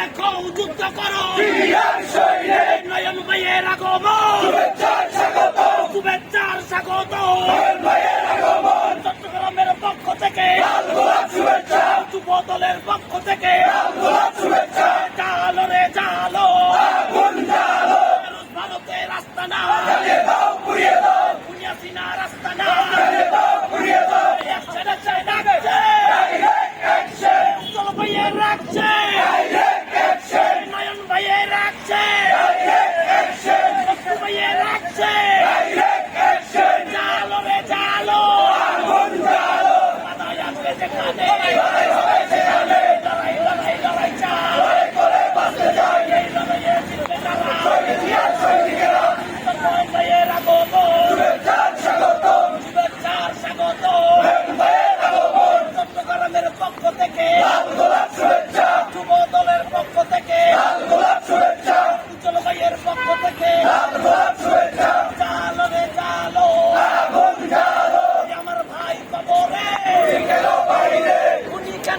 রাখো যুক্ত করো। নয়ন ভাইয়ের আগমন শুভেচ্ছার স্বাগত। চট্টগ্রামের পক্ষ থেকে। যুব দলের পক্ষ থেকে। জালো। রে জালো। ভারতের আস্তানা পুনিয়া সিনার আস্তানা রাখছে। রাখছে। রাখছে।